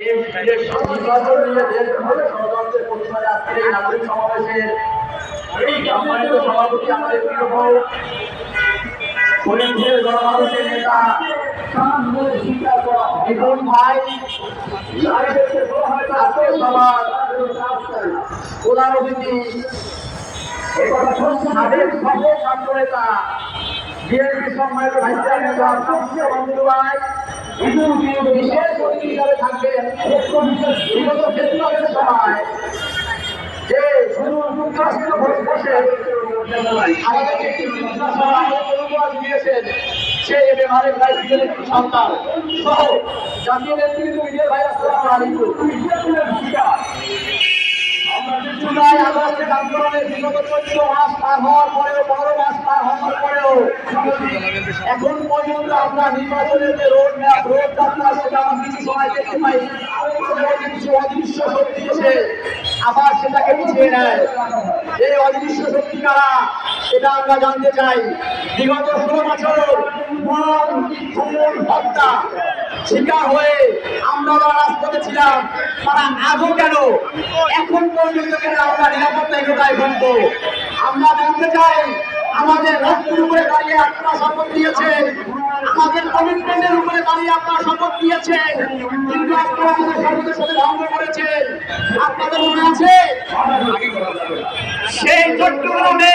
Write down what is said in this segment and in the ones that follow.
এই নাগরিক সমাবেশের এই সম্মানিত সভাপতি আমাদের প্রিয় ফরিদপুরের গণমানুষের নেতা নিপুণ ভাই আজকে সবার প্রধান অতিথি সাবেক সফল ছাত্র নেতা বিএনপি সম্মানিত ভাইস চেয়ারম্যান বন্ধু ভাই বিশেষ অতিথি হিসাবে থাকবেন বিগত ফেস্টিভ্যালের সময় যে শুধু যুক্তরাষ্ট্র বসে আমাদেরকে একটি অনুবাদ দিয়েছেন সে মালিক ভাই সন্তান সহ জাতীয় নেতৃত্ব বিজয় ভাই আসসালাম আলাইকুম আন্দোলনের বিগত মাস পার হওয়ার পরেও পনেরো মাস পার হওয়ার পরেও এখন পর্যন্ত আমরা নির্বাচনের যে রোড ম্যাপ রোড যাত্রা সেটা আমরা কিছু সময় দেখতে পাই। কিছু অদৃশ্য শক্তি এসে আবার সেটাকে পিছিয়ে নেয়। এই অদৃশ্য শক্তি কারা এটা আমরা জানতে চাই। বিগত ষোলো বছর খুন, হত্যা। শিকার হয়ে আমরা রাজপথে ছিলাম। তারা আজও কেন এখন পর্যন্ত কেন আমরা নিরাপত্তায় কোথায় বলব আমরা জানতে চাই আমাদের রক্তের উপরে দাঁড়িয়ে আপনারা শপথ দিয়েছেন আমাদের কমিটমেন্টের উপরে দাঁড়িয়ে আপনারা শপথ দিয়েছেন কিন্তু আপনারা আমাদের শপথের সাথে ভঙ্গ করেছেন। আপনাদের মনে আছে? সেই চট্টগ্রামে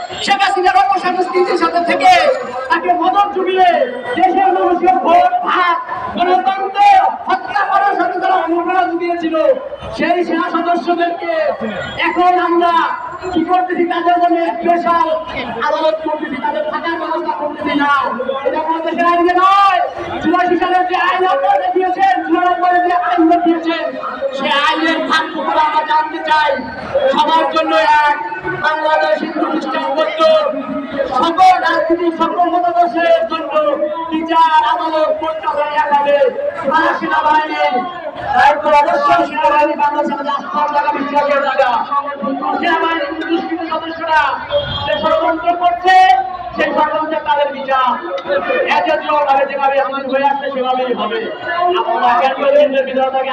শেখ হাসিনার অপসংস্কৃতির সাথে থেকে তাকে মদত জুগিয়ে দেশের মানুষের ভোট ভাত গণতন্ত্র হত্যা করার সাথে তারা অনুপ্রেরণা জুগিয়েছিল। সেই সেনা সদস্যদেরকে এখন আমরা কি করতেছি তাদের জন্য স্পেশাল আদালত করতেছি, তাদের থাকার ব্যবস্থা করতেছি না। এটা আমাদের দেশের আইনে নয়। চুরাশি সালের যে আইন আপনারা দেখিয়েছেন চুরানব্বই যে আইন দেখিয়েছেন সে আইনের থাকতে আমরা জানতে চাই। সবার জন্য এক বাংলাদেশ সকল সকল জন্য বিচার, আদালত পরিচালনা এক হবে আর সেনাবাহিনী, দায়িত্ব অবশ্যই সেনাবাহিনী বাংলাদেশের মধ্যে আস্থার জায়গা বিশ্বাসের জায়গা সেনাবাহিনী দুষ্কৃত সদস্যরা যে ষড়যন্ত্র করছে, সেই বিচার। যেভাবে হয়ে আসছে হবে।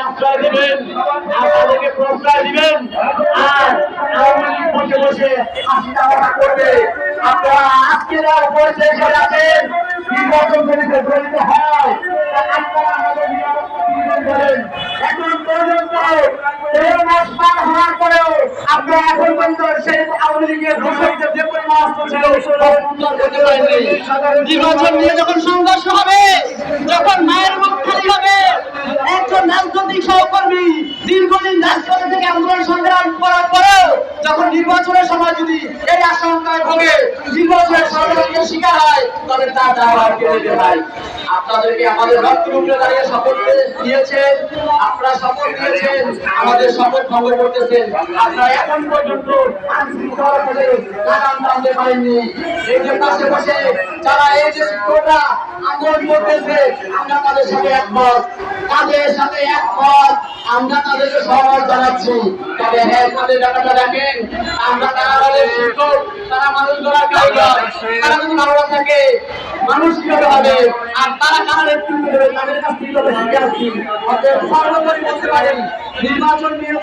আশ্রয় দেবেন আর দিবেন। আর বসে বসে হাসি তামাশা করবে আজকে যারা উপরে নির্বাচন কমিশন গঠিত হয় পার নির্বাচন নিয়ে যখন সংঘর্ষ হবে, যখন মায়ের মুখ খালি হবে, একজন রাজনৈতিক সহকর্মী দীর্ঘদিন রাজপথে থেকে আন্দোলন সংগ্রাম করার পরেও যখন নির্বাচনের সময় যদি এই আশঙ্কায় ভোগে নির্বাচনের ষড়যন্ত্রের শিকার হয়, তবে তার দায়ভার কে নেবে ভাই আপনাদেরকে আমাদের উপরে দাঁড়িয়ে শপথ দিয়েছেন, আপনারা শপথ দিয়েছেন, আমাদের শপথ ভঙ্গ করতেছেন। আপনারা এখন পর্যন্ত লাগাম টানতে পারেননি এই যে পাশে বসে যারা এই যে শিক্ষকরা আন্দোলন করতেছে, আমরা তাদের সাথে একমত। তাদের সাথে একমত, আমরা তাদেরকে সহমত জানাচ্ছি। তবে হ্যাঁ তাদের ব্যাপারটা দেখেন, আমরা কারাগারের শিক্ষক, তারা মানুষ ধরার কারিগর তারা যদি ভালো থাকে, মানুষ কীভাবে হবে? আর তারা কারা নেতৃত্ব তাদের কাছ থেকে শিখে আসছি। সর্বোপরি বলতে পারেন, নির্বাচন নিয়ে